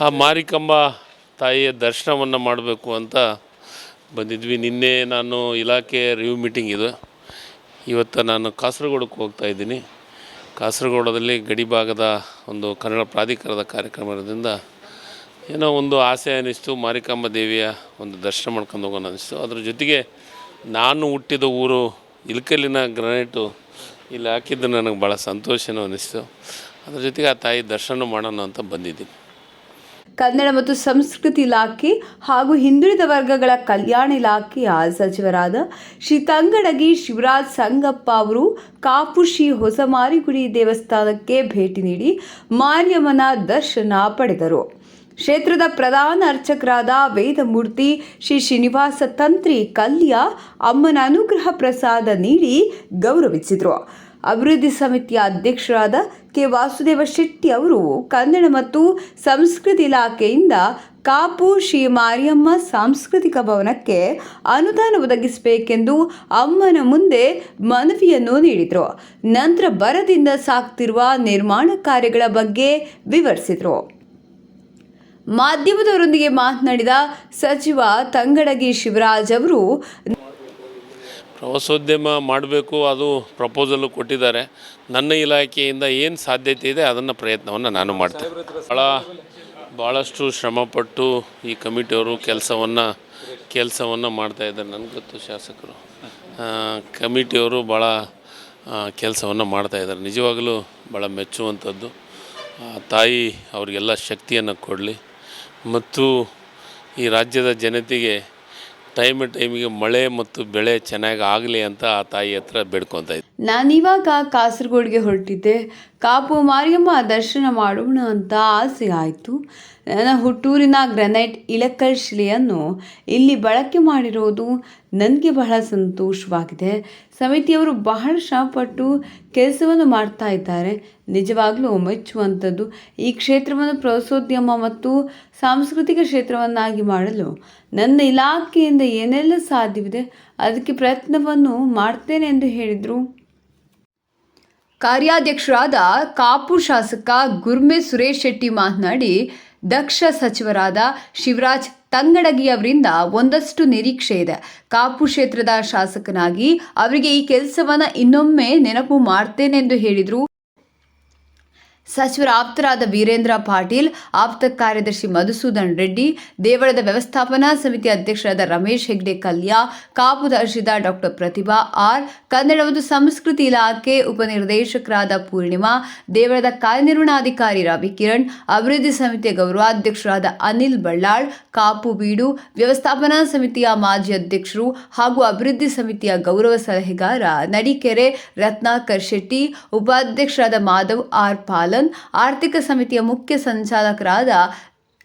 ಆ ಮಾರಿಕಂಬ ತಾಯಿಯ ದರ್ಶನವನ್ನು ಮಾಡಬೇಕು ಅಂತ ಬಂದಿದ್ವಿ. ನಿನ್ನೆ ನಾನು ಇಲಾಖೆ ರಿವ್ಯೂ ಮೀಟಿಂಗ್ ಇದು. ಇವತ್ತು ನಾನು ಕಾಸರಗೋಡಕ್ಕೆ ಹೋಗ್ತಾ ಇದ್ದೀನಿ. ಕಾಸರಗೋಡದಲ್ಲಿ ಗಡಿ ಭಾಗದ ಒಂದು ಕನ್ನಡ ಪ್ರಾಧಿಕಾರದ ಕಾರ್ಯಕ್ರಮ ಇರೋದ್ರಿಂದ ಏನೋ ಒಂದು ಆಸೆ ಅನ್ನಿಸ್ತು ಮಾರಿಕಾಂಬ ದೇವಿಯ ಒಂದು ದರ್ಶನ ಮಾಡ್ಕೊಂಡು ಹೋಗೋಣ ಅನ್ನಿಸ್ತು ಅದ್ರ ಜೊತೆಗೆ ನಾನು ಹುಟ್ಟಿದ ಊರು ಇಲ್ಕಲ್ಲಿನ ಗ್ರಾನೈಟು ಇಲ್ಲಿ ಹಾಕಿದ್ದು ನನಗೆ ಭಾಳ ಸಂತೋಷನೂ ಅನ್ನಿಸ್ತು ಅದ್ರ ಜೊತೆಗೆ ಆ ತಾಯಿ ದರ್ಶನ ಮಾಡೋಣ ಅಂತ ಬಂದಿದ್ದೀನಿ. ಕನ್ನಡ ಮತ್ತು ಸಂಸ್ಕೃತಿ ಇಲಾಖೆ ಹಾಗೂ ಹಿಂದುಳಿದ ವರ್ಗಗಳ ಕಲ್ಯಾಣ ಇಲಾಖೆಯ ಸಚಿವರಾದ ಶ್ರೀ ತಂಗಡಗಿ ಶಿವರಾಜ್ ಸಂಗಪ್ಪ ಅವರು ಕಾಪು ಶ್ರೀ ಹೊಸಮಾರಿಗುಡಿ ದೇವಸ್ಥಾನಕ್ಕೆ ಭೇಟಿ ನೀಡಿ ಮಾರಿಯಮ್ಮನ ದರ್ಶನ ಪಡೆದರು. ಕ್ಷೇತ್ರದ ಪ್ರಧಾನ ಅರ್ಚಕರಾದ ವೇದಮೂರ್ತಿ ಶ್ರೀ ಶ್ರೀನಿವಾಸ ತಂತ್ರಿ ಕಲ್ಯ ಅಮ್ಮನ ಅನುಗ್ರಹ ಪ್ರಸಾದ ನೀಡಿ ಗೌರವಿಸಿದರು. ಅಭಿವೃದ್ಧಿ ಸಮಿತಿಯ ಅಧ್ಯಕ್ಷರಾದ ಕೆ ವಾಸುದೇವ ಶೆಟ್ಟಿ ಅವರು ಕನ್ನಡ ಮತ್ತು ಸಂಸ್ಕೃತಿ ಇಲಾಖೆಯಿಂದ ಕಾಪು ಶ್ರೀ ಮಾರಿಯಮ್ಮ ಸಾಂಸ್ಕೃತಿಕ ಭವನಕ್ಕೆ ಅನುದಾನ ಒದಗಿಸಬೇಕೆಂದು ಅಮ್ಮನ ಮುಂದೆ ಮನವಿಯನ್ನು ನೀಡಿದರು. ನಂತರ ಬರದಿಂದ ಸಾಕ್ತಿರುವ ನಿರ್ಮಾಣ ಕಾರ್ಯಗಳ ಬಗ್ಗೆ ವಿವರಿಸಿದರು. ಮಾಧ್ಯಮದವರೊಂದಿಗೆ ಮಾತನಾಡಿದ ಸಚಿವ ತಂಗಡಗಿ ಶಿವರಾಜ್ ಅವರು ಪ್ರವಾಸೋದ್ಯಮ ಮಾಡಬೇಕು ಅದು ಪ್ರಪೋಸಲು ಕೊಟ್ಟಿದ್ದಾರೆ. ನನ್ನ ಇಲಾಖೆಯಿಂದ ಏನು ಸಾಧ್ಯತೆ ಇದೆ ಅದನ್ನು ಪ್ರಯತ್ನವನ್ನು ನಾನು ಮಾಡ್ತೇನೆ. ಭಾಳ ಭಾಳಷ್ಟು ಶ್ರಮಪಟ್ಟು ಈ ಕಮಿಟಿಯವರು ಕೆಲಸವನ್ನು ಕೆಲಸವನ್ನು ಮಾಡ್ತಾಯಿದ್ದಾರೆ ನನಗೆ ಗೊತ್ತು ಶಾಸಕರು. ಕಮಿಟಿಯವರು ಭಾಳ ಕೆಲಸವನ್ನು ಮಾಡ್ತಾಯಿದ್ದಾರೆ ನಿಜವಾಗಲೂ ಭಾಳ ಮೆಚ್ಚುವಂಥದ್ದು. ತಾಯಿ ಅವರಿಗೆಲ್ಲ ಶಕ್ತಿಯನ್ನು ಕೊಡಲಿ. ಮತ್ತು ಈ ರಾಜ್ಯದ ಜನತೆಗೆ ಟೈಮ್ ಟೈಮಿಗೆ ಮಳೆ ಮತ್ತು ಬೆಳೆ ಚೆನ್ನಾಗಿ ಆಗಲಿ ಅಂತ ಆ ತಾಯಿ ಹತ್ರ ಬೇಡ್ಕೊತಾ ಇದ್ದೀನಿ ನಾನಿವಾಗ ಕಾಸರಗೋಡಿಗೆ ಹೊರಟಿದ್ದೆ. ಕಾಪು ಮಾರಿಯಮ್ಮ ದರ್ಶನ ಮಾಡೋಣ ಅಂತ ಆಸೆ ಆಯಿತು. ನನ್ನ ಹುಟ್ಟೂರಿನ ಗ್ರನೈಟ್ ಇಳಕಲ್ ಶಿಲೆಯನ್ನು ಇಲ್ಲಿ ಬಳಕೆ ಮಾಡಿರೋದು ನನಗೆ ಬಹಳ ಸಂತೋಷವಾಗಿದೆ. ಸಮಿತಿಯವರು ಬಹಳ ಶ್ರಮಪಟ್ಟು ಕೆಲಸವನ್ನು ಮಾಡ್ತಾ ಇದ್ದಾರೆ. ನಿಜವಾಗಲೂ ಮೆಚ್ಚುವಂಥದ್ದು ಈ ಕ್ಷೇತ್ರವನ್ನು ಪ್ರವಾಸೋದ್ಯಮ ಮತ್ತು ಸಾಂಸ್ಕೃತಿಕ ಕ್ಷೇತ್ರವನ್ನಾಗಿ ಮಾಡಲು. ನನ್ನ ಇಲಾಖೆಯಿಂದ ಏನೆಲ್ಲ ಸಾಧ್ಯವಿದೆ, ಅದಕ್ಕೆ ಪ್ರಯತ್ನವನ್ನು ಮಾಡ್ತೇನೆ ಎಂದು ಹೇಳಿದರು. ಕಾರ್ಯಾಧ್ಯಕ್ಷರಾದ ಕಾಪು ಶಾಸಕ ಗುರ್ಮೆ ಸುರೇಶ್ ಶೆಟ್ಟಿ ಮಾತನಾಡಿ, ದಕ್ಷ ಸಚಿವರಾದ ಶಿವರಾಜ್ ತಂಗಡಗಿ ಅವರಿಂದ ಒಂದಷ್ಟು ನಿರೀಕ್ಷೆ ಇದೆ. ಕಾಪು ಕ್ಷೇತ್ರದ ಶಾಸಕನಾಗಿ ಅವರಿಗೆ ಈ ಕೆಲಸವನ್ನು ಇನ್ನೊಮ್ಮೆ ನೆನಪು ಮಾಡ್ತೇನೆ ಎಂದು ಹೇಳಿದರು ಸಚಿವರ ಆಪ್ತರಾದ ವೀರೇಂದ್ರ ಪಾಟೀಲ್, ಆಪ್ತ ಕಾರ್ಯದರ್ಶಿ ಮಧುಸೂದನ್ ರೆಡ್ಡಿ, ದೇವಳದ ವ್ಯವಸ್ಥಾಪನಾ ಸಮಿತಿ ಅಧ್ಯಕ್ಷರಾದ ರಮೇಶ್ ಹೆಗ್ಡೆ ಕಲ್ಯ, ಕಾಪು ದರ್ಶಿದ ಡಾಕ್ಟರ್ ಪ್ರತಿಭಾ ಆರ್, ಕನ್ನಡ ಮತ್ತು ಸಂಸ್ಕೃತಿ ಇಲಾಖೆ ಉಪನಿರ್ದೇಶಕರಾದ ಪೂರ್ಣಿಮಾ, ದೇವಳದ ಕಾರ್ಯನಿರ್ವಹಣಾಧಿಕಾರಿ ರವಿಕಿರಣ್ ಅಭಿವೃದ್ಧಿ ಸಮಿತಿಯ ಗೌರವಾಧ್ಯಕ್ಷರಾದ ಅನಿಲ್ ಬಳ್ಳಾಳ್, ಕಾಪು ಬೀಡು, ವ್ಯವಸ್ಥಾಪನಾ ಸಮಿತಿಯ ಮಾಜಿ ಅಧ್ಯಕ್ಷರು ಹಾಗೂ ಅಭಿವೃದ್ಧಿ ಸಮಿತಿಯ ಗೌರವ ಸಲಹೆಗಾರ ನಡಿಕೆರೆ ರತ್ನಾಕರ್ ಶೆಟ್ಟಿ, ಉಪಾಧ್ಯಕ್ಷರಾದ ಮಾಧವ್ ಆರ್ ಪಾಲನ್ ಆರ್ಥಿಕ ಸಮಿತಿಯ ಮುಖ್ಯ ಸಂಚಾಲಕರಾದ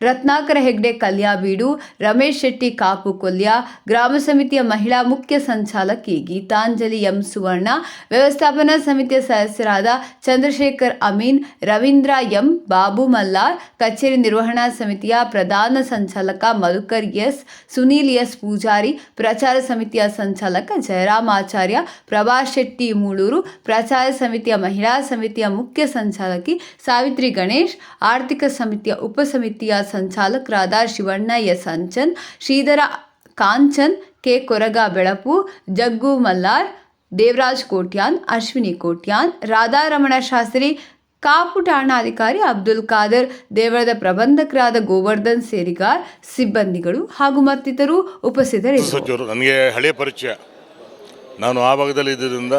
ರತ್ನಾಕರ ಹೆಗ್ಡೆ ಕಲ್ಯಾಬೀಡು ರಮೇಶ್ ಶೆಟ್ಟಿ, ಕಾಪು ಕೊಲ್ಯ, ಗ್ರಾಮ ಸಮಿತಿಯ ಮಹಿಳಾ ಮುಖ್ಯ ಸಂಚಾಲಕಿ ಗೀತಾಂಜಲಿ ಎಂ ಸುವರ್ಣ, ವ್ಯವಸ್ಥಾಪನಾ ಸಮಿತಿಯ ಸದಸ್ಯರಾದ ಚಂದ್ರಶೇಖರ್ ಅಮೀನ್, ರವೀಂದ್ರ ಎಂ ಬಾಬು ಮಲ್ಲಾರ್, ಕಚೇರಿ ನಿರ್ವಹಣಾ ಸಮಿತಿಯ ಪ್ರಧಾನ ಸಂಚಾಲಕ ಮಧುಕರ್ ಎಸ್, ಸುನೀಲ್ ಎಸ್ ಪೂಜಾರಿ, ಪ್ರಚಾರ ಸಮಿತಿಯ ಸಂಚಾಲಕ ಜಯರಾಮ್ ಆಚಾರ್ಯ ಪ್ರಭಾ ಶೆಟ್ಟಿ ಮೂಳೂರು, ಪ್ರಚಾರ ಸಮಿತಿಯ ಮಹಿಳಾ ಸಮಿತಿಯ ಮುಖ್ಯ ಸಂಚಾಲಕಿ ಸಾವಿತ್ರಿ ಗಣೇಶ್, ಆರ್ಥಿಕ ಸಮಿತಿಯ ಉಪಸಮಿತಿಯ ಸಂಚಾಲಕರಾದ ಶಿವಣ್ಣ ಎಸ್ ಅಂಚನ್, ಶ್ರೀಧರ ಕಾಂಚನ್, ಕೆ ಕೊರಗ ಬೆಳಪು, ಜಗ್ಗು ಮಲ್ಲಾರ್, ದೇವರಾಜ್ ಕೋಟ್ಯಾನ್, ಅಶ್ವಿನಿ ಕೋಟ್ಯಾನ್, ರಾಧಾರಮಣ ಶಾಸ್ತ್ರಿ, ಕಾಪು ಠಾಣಾಧಿಕಾರಿ ಅಬ್ದುಲ್ ಖಾದರ್ ದೇವರದ ಪ್ರಬಂಧಕರಾದ ಗೋವರ್ಧನ್ ಸೇರಿಗಾರ್, ಸಿಬ್ಬಂದಿಗಳು ಹಾಗೂ ಮತ್ತಿತರರು ಉಪಸ್ಥಿತರಿದ್ದರು. ನನಗೆ ಹಳೆಯ ಪರಿಚಯ. ನಾನು ಆ ಭಾಗದಲ್ಲಿ ಇದ್ದರಿಂದ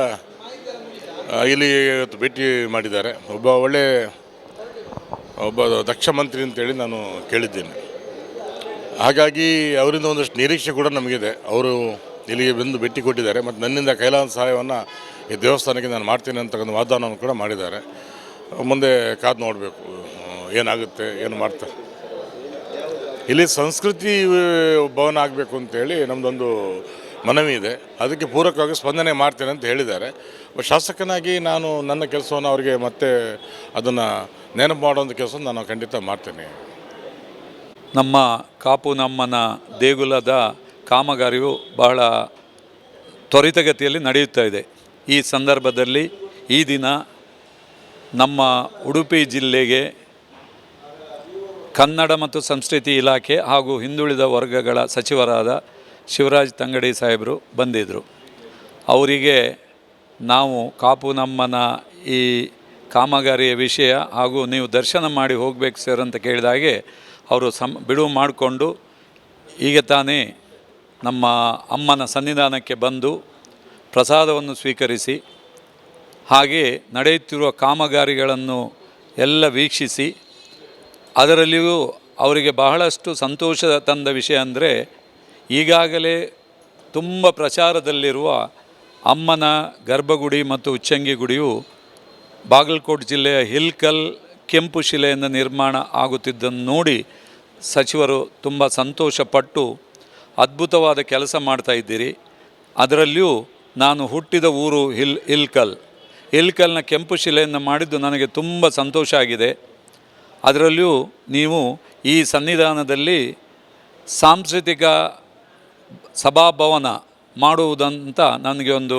ಇಲ್ಲಿ ಭೇಟಿ ಮಾಡಿದ್ದಾರೆ. ಒಬ್ಬ ಒಳ್ಳೆ ಒಬ್ಬ ದಕ್ಷ ಮಂತ್ರಿ ಅಂತೇಳಿ ನಾನು ಕೇಳಿದ್ದೇನೆ. ಹಾಗಾಗಿ ಅವರಿಂದ ಒಂದಷ್ಟು ನಿರೀಕ್ಷೆ ಕೂಡ ನಮಗಿದೆ. ಅವರು ಇಲ್ಲಿಗೆ ಬಂದು ಭೇಟಿ ಕೊಟ್ಟಿದ್ದಾರೆ. ಮತ್ತು ನನ್ನಿಂದ ಕೈಲಾದ ಸಹಾಯವನ್ನು ಈ ದೇವಸ್ಥಾನಕ್ಕೆ ನಾನು ಮಾಡ್ತೀನಿ ಅಂತಕ್ಕಂಥ ವಾಗ್ದಾನವನ್ನು ಕೂಡ ಮಾಡಿದ್ದಾರೆ. ಮುಂದೆ ಕಾದು ನೋಡಬೇಕು. ಏನಾಗುತ್ತೆ, ಏನು ಮಾಡ್ತಾರೆ. ಇಲ್ಲಿ ಸಂಸ್ಕೃತಿ ಭವನ ಆಗಬೇಕು ಅಂತೇಳಿ ನಮ್ಮದೊಂದು ಮನವಿ ಇದೆ. ಅದಕ್ಕೆ ಪೂರಕವಾಗಿ ಸ್ಪಂದನೆ ಮಾಡ್ತೇನೆ ಅಂತ ಹೇಳಿದ್ದಾರೆ. ಶಾಸಕನಾಗಿ ನಾನು ನನ್ನ ಕೆಲಸವನ್ನು ಅವರಿಗೆ ಮತ್ತೆ ಅದನ್ನು ನೆನಪು ಮಾಡುವಂಥ ಕೆಲಸ ನಾನು ಖಂಡಿತ ಮಾಡ್ತೇನೆ. ನಮ್ಮ ಕಾಪು ನಮ್ಮನ ದೇಗುಲದ ಕಾಮಗಾರಿಯು ಬಹಳ ತ್ವರಿತಗತಿಯಲ್ಲಿ ನಡೆಯುತ್ತಾ ಇದೆ. ಈ ಸಂದರ್ಭದಲ್ಲಿ ಈ ದಿನ ನಮ್ಮ ಉಡುಪಿ ಜಿಲ್ಲೆಗೆ ಕನ್ನಡ ಮತ್ತು ಸಂಸ್ಕೃತಿ ಇಲಾಖೆ ಹಾಗೂ ಹಿಂದುಳಿದ ವರ್ಗಗಳ ಸಚಿವರಾದ ಶಿವರಾಜ್ ತಂಗಡಿ ಸಾಹೇಬರು ಬಂದಿದ್ದರು ಅವರಿಗೆ ನಾವು ಕಾಪು ನಮ್ಮನ ಈ ಕಾಮಗಾರಿಯ ವಿಷಯ ಹಾಗೂ ನೀವು ದರ್ಶನ ಮಾಡಿ ಹೋಗಬೇಕು ಸರ್ ಅಂತ ಕೇಳಿದಾಗೆ ಅವರು ಸಮ್ ಬಿಡುವು ಮಾಡಿಕೊಂಡು ಈಗ ತಾನೇ ನಮ್ಮ ಅಮ್ಮನ ಸನ್ನಿಧಾನಕ್ಕೆ ಬಂದು ಪ್ರಸಾದವನ್ನು ಸ್ವೀಕರಿಸಿ ಹಾಗೆ ನಡೆಯುತ್ತಿರುವ ಕಾಮಗಾರಿಗಳನ್ನು ಎಲ್ಲ ವೀಕ್ಷಿಸಿ ಅದರಲ್ಲಿಯೂ ಅವರಿಗೆ ಬಹಳಷ್ಟು ಸಂತೋಷ ತಂದ ವಿಷಯ ಅಂದರೆ ಈಗಾಗಲೇ ತುಂಬ ಪ್ರಚಾರದಲ್ಲಿರುವ ಅಮ್ಮನ ಗರ್ಭಗುಡಿ ಮತ್ತು ಉಚ್ಚಂಗಿ ಗುಡಿಯು ಬಾಗಲಕೋಟೆ ಜಿಲ್ಲೆಯ ಹಿಲ್ಕಲ್ ಕೆಂಪು ಶಿಲೆಯಿಂದ ನಿರ್ಮಾಣ ಆಗುತ್ತಿದ್ದನ್ನು ನೋಡಿ ಸಚಿವರು ತುಂಬ ಸಂತೋಷಪಟ್ಟು ಅದ್ಭುತವಾದ ಕೆಲಸ ಮಾಡ್ತಾ ಇದ್ದೀರಿ. ಅದರಲ್ಲಿಯೂ ನಾನು ಹುಟ್ಟಿದ ಊರು ಹಿಲ್, ಹಿಲ್ಕಲ್. ಹಿಲ್ಕಲ್ನ ಕೆಂಪು ಶಿಲೆಯನ್ನು ಮಾಡಿದ್ದು ನನಗೆ ತುಂಬ ಸಂತೋಷ ಆಗಿದೆ. ಅದರಲ್ಲಿಯೂ ನೀವು ಈ ಸನ್ನಿಧಾನದಲ್ಲಿ ಸಾಂಸ್ಕೃತಿಕ ಸಭಾಭವನ ಮಾಡುವುದಂತ ನನಗೆ ಒಂದು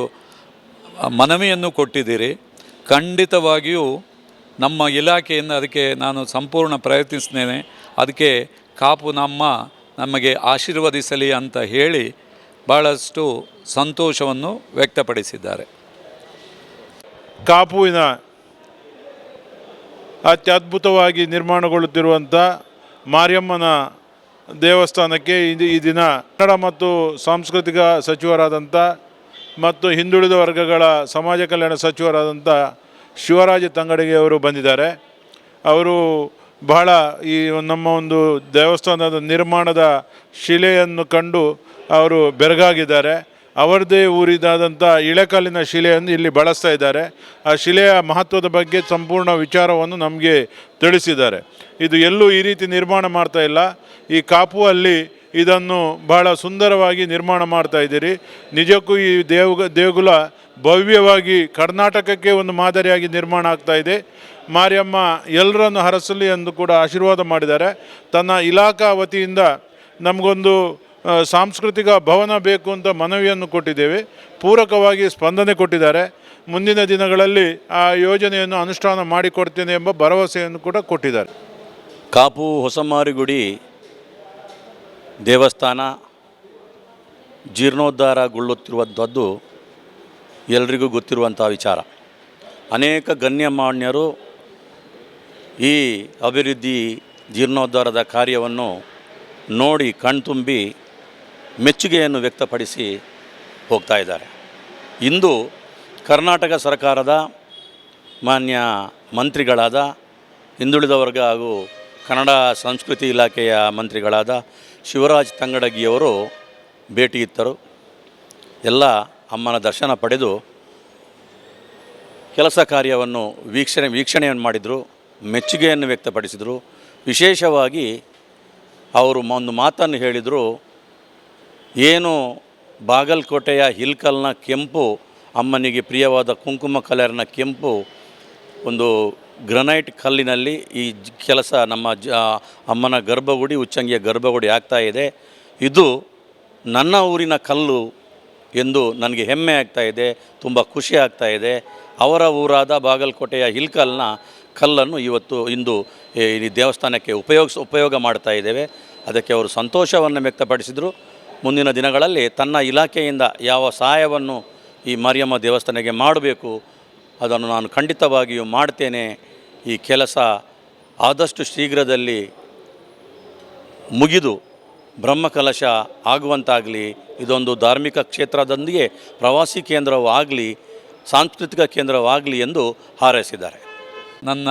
ಮನವಿಯನ್ನು ಕೊಟ್ಟಿದ್ದೀರಿ. ಖಂಡಿತವಾಗಿಯೂ ನಮ್ಮ ಇಲಾಖೆಯಿಂದ ಅದಕ್ಕೆ ನಾನು ಸಂಪೂರ್ಣ ಪ್ರಯತ್ನಿಸ್ತೇನೆ ಅದಕ್ಕೆ ಕಾಪು ನಮ್ಮ ನಮಗೆ ಆಶೀರ್ವದಿಸಲಿ ಅಂತ ಹೇಳಿ ಭಾಳಷ್ಟು ಸಂತೋಷವನ್ನು ವ್ಯಕ್ತಪಡಿಸಿದ್ದಾರೆ. ಕಾಪುವಿನ ಅತ್ಯದ್ಭುತವಾಗಿ ನಿರ್ಮಾಣಗೊಳ್ಳುತ್ತಿರುವಂಥ ಮಾರಿಯಮ್ಮನ ದೇವಸ್ಥಾನಕ್ಕೆ ಈ ದಿನ ಕನ್ನಡ ಮತ್ತು ಸಾಂಸ್ಕೃತಿಕ ಸಚಿವರಾದಂಥ ಮತ್ತು ಹಿಂದುಳಿದ ವರ್ಗಗಳ ಸಮಾಜ ಕಲ್ಯಾಣ ಸಚಿವರಾದಂಥ ಶಿವರಾಜ ತಂಗಡಿಗೆ ಅವರು ಬಂದಿದ್ದಾರೆ. ಅವರು ಬಹಳ ಈ ನಮ್ಮ ಒಂದು ದೇವಸ್ಥಾನದ ನಿರ್ಮಾಣದ ಶಿಲೆಯನ್ನು ಕಂಡು ಅವರು ಬೆರಗಾಗಿದ್ದಾರೆ. ಅವರದೇ ಊರಿದಾದಂಥ ಇಳೆಕಲ್ಲಿನ ಶಿಲೆಯನ್ನು ಇಲ್ಲಿ ಬಳಸ್ತಾ ಇದ್ದಾರೆ. ಆ ಶಿಲೆಯ ಮಹತ್ವದ ಬಗ್ಗೆ ಸಂಪೂರ್ಣ ವಿಚಾರವನ್ನು ನಮಗೆ ತಿಳಿಸಿದ್ದಾರೆ. ಇದು ಎಲ್ಲೂ ಈ ರೀತಿ ನಿರ್ಮಾಣ ಮಾಡ್ತಾ ಇಲ್ಲ. ಈ ಕಾಪುವಲ್ಲಿ ಇದನ್ನು ಬಹಳ ಸುಂದರವಾಗಿ ನಿರ್ಮಾಣ ಮಾಡ್ತಾ ಇದ್ದೀರಿ. ನಿಜಕ್ಕೂ ಈ ದೇವ, ದೇಗುಲ ಭವ್ಯವಾಗಿ ಕರ್ನಾಟಕಕ್ಕೆ ಒಂದು ಮಾದರಿಯಾಗಿ ನಿರ್ಮಾಣ ಆಗ್ತಾ ಇದೆ. ಮಾರಿಯಮ್ಮ ಎಲ್ಲರನ್ನು ಹರಸಲಿ ಎಂದು ಕೂಡ ಆಶೀರ್ವಾದ ಮಾಡಿದ್ದಾರೆ. ತನ್ನ ಇಲಾಖಾ ವತಿಯಿಂದ ನಮಗೊಂದು ಸಾಂಸ್ಕೃತಿಕ ಭವನ ಬೇಕು ಅಂತ ಮನವಿಯನ್ನು ಕೊಟ್ಟಿದ್ದೇವೆ. ಪೂರಕವಾಗಿ ಸ್ಪಂದನೆ ಕೊಟ್ಟಿದ್ದಾರೆ. ಮುಂದಿನ ದಿನಗಳಲ್ಲಿ ಆ ಯೋಜನೆಯನ್ನು ಅನುಷ್ಠಾನ ಮಾಡಿಕೊಡ್ತೇನೆ ಎಂಬ ಭರವಸೆಯನ್ನು ಕೂಡ ಕೊಟ್ಟಿದ್ದಾರೆ. ಕಾಪು ಹೊಸಮಾರಿಗುಡಿ ದೇವಸ್ಥಾನ ಜೀರ್ಣೋದ್ಧಾರಗೊಳ್ಳುತ್ತಿರುವಂಥದ್ದು ಎಲ್ರಿಗೂ ಗೊತ್ತಿರುವಂಥ ವಿಚಾರ. ಅನೇಕ ಗಣ್ಯಮಾನ್ಯರು ಈ ಅಭಿವೃದ್ಧಿ ಜೀರ್ಣೋದ್ಧಾರದ ಕಾರ್ಯವನ್ನು ನೋಡಿ ಕಣ್ತುಂಬಿ ಮೆಚ್ಚುಗೆಯನ್ನು ವ್ಯಕ್ತಪಡಿಸಿ ಹೋಗ್ತಾ ಇದ್ದಾರೆ. ಇಂದು ಕರ್ನಾಟಕ ಸರ್ಕಾರದ ಮಾನ್ಯ ಮಂತ್ರಿಗಳಾದ ಹಿಂದುಳಿದ ವರ್ಗ ಹಾಗೂ ಕನ್ನಡ ಸಂಸ್ಕೃತಿ ಇಲಾಖೆಯ ಮಂತ್ರಿಗಳಾದ ಶಿವರಾಜ್ ತಂಗಡಗಿಯವರು ಭೇಟಿ ಇತ್ತರು ಎಲ್ಲ ಅಮ್ಮನ ದರ್ಶನ ಪಡೆದು ಕೆಲಸ ಕಾರ್ಯವನ್ನು ವೀಕ್ಷಣೆ, ವೀಕ್ಷಣೆಯನ್ನು ಮಾಡಿದರು, ಮೆಚ್ಚುಗೆಯನ್ನು ವ್ಯಕ್ತಪಡಿಸಿದರು. ವಿಶೇಷವಾಗಿ ಅವರು ಒಂದು ಮಾತನ್ನು ಹೇಳಿದರು ಏನು ಬಾಗಲಕೋಟೆಯ ಹಿಲ್ಕಲ್ನ ಕೆಂಪು, ಅಮ್ಮನಿಗೆ ಪ್ರಿಯವಾದ ಕುಂಕುಮ ಕಲರ್ನ ಕೆಂಪು ಒಂದು ಗ್ರನೈಟ್ ಕಲ್ಲಿನಲ್ಲಿ ಈ ಕೆಲಸ ನಮ್ಮ ಜ ಅಮ್ಮನ ಗರ್ಭಗುಡಿ, ಉಚ್ಚಂಗಿಯ ಗರ್ಭಗುಡಿ ಆಗ್ತಾ ಇದೆ. ಇದು ನನ್ನ ಊರಿನ ಕಲ್ಲು ಎಂದು ನನಗೆ ಹೆಮ್ಮೆ ಆಗ್ತಾ ಇದೆ, ತುಂಬ ಖುಷಿ ಆಗ್ತಾ ಇದೆ. ಅವರ ಊರಾದ ಬಾಗಲಕೋಟೆಯ ಹಿಲ್ಕಲ್ನ ಕಲ್ಲನ್ನು ಇವತ್ತು ಇಂದು, ಈ ದೇವಸ್ಥಾನಕ್ಕೆ ಉಪಯೋಗಿಸ್, ಉಪಯೋಗ ಮಾಡ್ತಾ ಇದ್ದೇವೆ. ಅದಕ್ಕೆ ಅವರು ಸಂತೋಷವನ್ನು ವ್ಯಕ್ತಪಡಿಸಿದರು. ಮುಂದಿನ ದಿನಗಳಲ್ಲಿ ತನ್ನ ಇಲಾಖೆಯಿಂದ ಯಾವ ಸಹಾಯವನ್ನು ಈ ಮಾರಿಯಮ್ಮ ದೇವಸ್ಥಾನಕ್ಕೆ ಮಾಡಬೇಕು, ಅದನ್ನು ನಾನು ಖಂಡಿತವಾಗಿಯೂ ಮಾಡ್ತೇನೆ. ಈ ಕೆಲಸ ಆದಷ್ಟು ಶೀಘ್ರದಲ್ಲಿ ಮುಗಿದು ಬ್ರಹ್ಮಕಲಶ ಆಗುವಂತಾಗಲಿ, ಇದೊಂದು ಧಾರ್ಮಿಕ ಕ್ಷೇತ್ರದೊಂದಿಗೆ ಪ್ರವಾಸಿ ಕೇಂದ್ರವೂ ಆಗಲಿ, ಸಾಂಸ್ಕೃತಿಕ ಕೇಂದ್ರವಾಗಲಿ ಎಂದು ಹಾರೈಸಿದ್ದಾರೆ. ನನ್ನ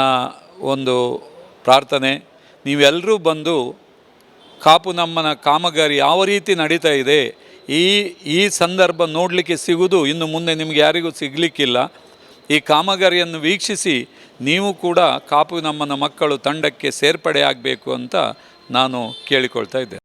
ಒಂದು ಪ್ರಾರ್ಥನೆ, ನೀವೆಲ್ಲರೂ ಬಂದು ಕಾಪು ನಮ್ಮನ ಕಾಮಗಾರಿ ಯಾವ ರೀತಿ ನಡೀತಾ ಇದೆ, ಈ ಈ ಸಂದರ್ಭ ನೋಡಲಿಕ್ಕೆ ಸಿಗುವುದು ಇನ್ನು ಮುಂದೆ ನಿಮಗೆ ಯಾರಿಗೂ ಸಿಗಲಿಕ್ಕಿಲ್ಲ. ಈ ಕಾಮಗಾರಿಯನ್ನು ವೀಕ್ಷಿಸಿ ನೀವು ಕೂಡ ಕಾಪು ನಮ್ಮನ ಮಕ್ಕಳು ತಂಡಕ್ಕೆ ಸೇರ್ಪಡೆ ಆಗಬೇಕು ಅಂತ ನಾನು ಕೇಳಿಕೊಳ್ತಾ ಇದ್ದೇನೆ.